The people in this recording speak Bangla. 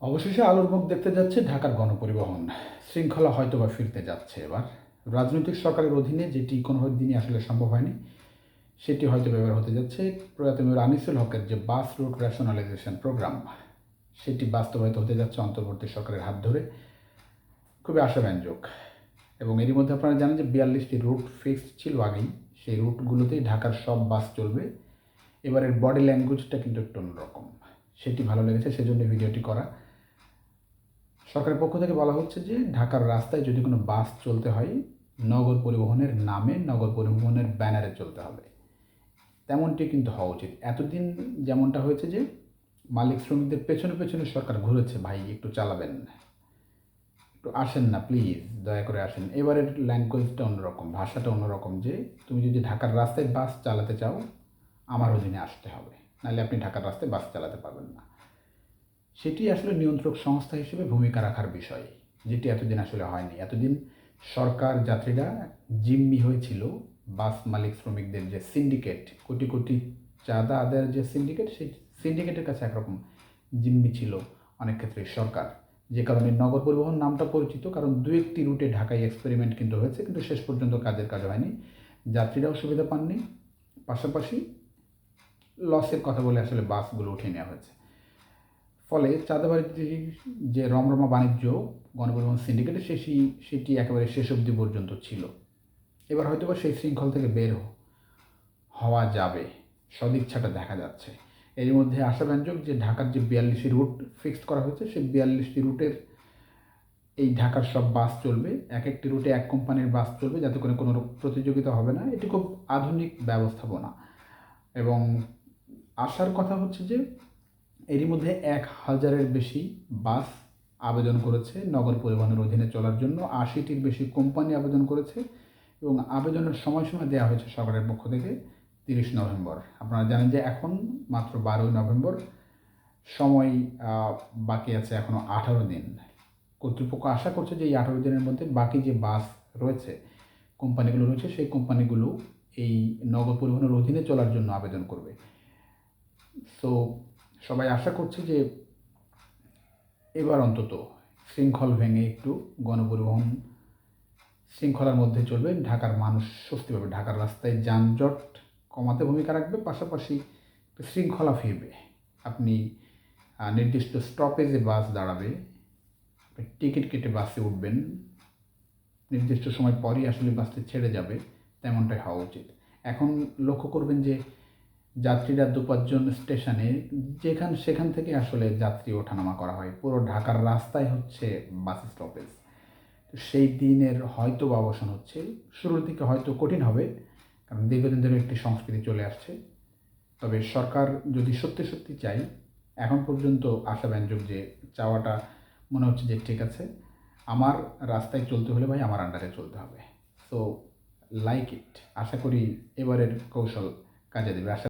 অবশেষে আলোর মুখ দেখতে যাচ্ছে ঢাকার গণপরিবহন। শৃঙ্খলা হয়তো বা ফিরতে যাচ্ছে এবার। রাজনৈতিক সরকারের অধীনে যেটি কোনো দিনই আসলে সম্ভব হয়নি, সেটি হয়তো ব্যবহার হতে যাচ্ছে। প্রয়াত মেয়র আনিসুল হকের যে বাস রুট রেশনালাইজেশন প্রোগ্রাম, সেটি বাস্তবায়িত হতে যাচ্ছে অন্তর্বর্তী সরকারের হাত ধরে। খুবই আশাব্যঞ্জক। এবং এরই মধ্যে আপনারা জানেন যে বিয়াল্লিশটি রুট ফিক্সড ছিল আগেই। সেই রুটগুলোতেই ঢাকার সব বাস চলবে। এবারের বডি ল্যাঙ্গুয়েজটা কিন্তু একটু অন্যরকম। সেটি ভালো লেগেছে সেজন্য ভিডিওটি করা। সরকারের পক্ষ থেকে বলা হচ্ছে যে ঢাকার রাস্তায় যদি কোনো বাস চলতে হয়, নগর পরিবহনের নামে নগর পরিবহনের ব্যানারে চলতে হবে। তেমনটি কিন্তু হওয়া উচিত। এতদিন যেমনটা হয়েছে যে মালিক শ্রমিকদের পেছনে পেছনে সরকার ঘুরেছে, ভাই, একটু চালাবেন না। একটু আসেন না, প্লিজ, দয়া করে আসেন। এবারের ল্যাঙ্গুয়েজটা অন্যরকম, ভাষাটা অন্যরকম যে তুমি যদি ঢাকার রাস্তায় বাস চালাতে চাও, আমার অধীনে আসতে হবে। নাহলে আপনি ঢাকার রাস্তায় বাস চালাতে পারবেন না। সেটি আসলে নিয়ন্ত্রক সংস্থা হিসেবে ভূমিকা রাখার বিষয়, যেটি এতদিন আসলে হয়নি। এতদিন সরকার যাত্রীরা জিম্মি হয়েছিল, বাস মালিক শ্রমিকদের যে সিন্ডিকেট কোটি কোটি চাঁদা আদায়ের যে সিন্ডিকেট সেই সিন্ডিকেটের কাছে একরকম জিম্মি ছিল অনেক ক্ষেত্রে সরকার। যে কারণে নগর পরিবহন নামটা পরিচিত, কারণ দু একটি রুটে ঢাকায় এক্সপেরিমেন্ট কিন্তু হয়েছে, কিন্তু শেষ পর্যন্ত কাজের কাজ হয়নি। যাত্রীরাও সুবিধা পাননি। পাশাপাশি লসের কথা বলে আসলে বাসগুলো উঠিয়ে নেওয়া হয়েছে। ফলে চাঁদাবাড়ির যে রমরমা বাণিজ্য, গণপরিবহন সিন্ডিকেটে সেটি সেটি একেবারে শেষ অবধি পর্যন্ত ছিল। এবার হয়তো সেই শৃঙ্খল থেকে বের হওয়া যাবে, সদিচ্ছাটা দেখা যাচ্ছে। এর মধ্যে আশাব্যঞ্জক যে ঢাকার যে বিয়াল্লিশটি রুট ফিক্সড করা হয়েছে, সেই বিয়াল্লিশটি রুটের এই ঢাকার সব বাস চলবে এক একটি রুটে এক কোম্পানির বাস চলবে, যাতে করে কোনো প্রতিযোগিতা হবে না। এটি খুব আধুনিক ব্যবস্থাপনা। এবং আসার কথা হচ্ছে যে এরই মধ্যে এক হাজারের বেশি বাস আবেদন করেছে নগর পরিবহনের অধীনে চলার জন্য। আশিটির বেশি কোম্পানি আবেদন করেছে এবং আবেদনের সময়সীমা দেওয়া হয়েছে সরকারের পক্ষ থেকে তিরিশ নভেম্বর। আপনারা জানেন যে এখন মাত্র বারোই নভেম্বর। সময় বাকি আছে এখনও আঠারো দিন। কর্তৃপক্ষ আশা করছে যে এই আঠারো দিনের মধ্যে বাকি যে বাস রয়েছে, কোম্পানিগুলো রয়েছে, সেই কোম্পানিগুলো এই নগর পরিবহনের অধীনে চলার জন্য আবেদন করবে। সো সবাই আশা করছে যে এবার অন্তত শৃঙ্খল ভেঙে একটু গণপরিবহন শৃঙ্খলার মধ্যে চলবে। ঢাকার মানুষ স্বস্তি পাবে। ঢাকার রাস্তায় যানজট কমাতে ভূমিকা রাখবে। পাশাপাশি শৃঙ্খলা ফিরবে। আপনি নির্দিষ্ট স্টপেজে বাস দাঁড়াবে। টিকিট কেটে বাসে উঠবেন। নির্দিষ্ট সময় পরই আসলে বাসটি ছেড়ে যাবে। তেমনটাই হওয়া উচিত। এখন লক্ষ্য করবেন যে যাত্রীরা দু পাঁচজন স্টেশনে, যেখান, সেখান থেকে আসলে যাত্রী ওঠানামা করা হয়। পুরো ঢাকার রাস্তায় হচ্ছে বাস স্টপেজ তো সেই দিনের হয়তো বা অবসান হচ্ছে। শুরুর দিকে হয়তো কঠিন হবে, কারণ দীর্ঘদিন ধরে একটি সংস্কৃতি চলে আসছে। তবে সরকার যদি সত্যি সত্যি চাই এখন পর্যন্ত আশাব্যঞ্জক যে চাওয়াটা মনে হচ্ছে যে ঠিক আছে। আমার রাস্তায় চলতে হলে ভাই আমার আন্ডারে চলতে হবে। সো লাইক ইট আশা করি এবারের কৌশল কাজে দেবে। আশা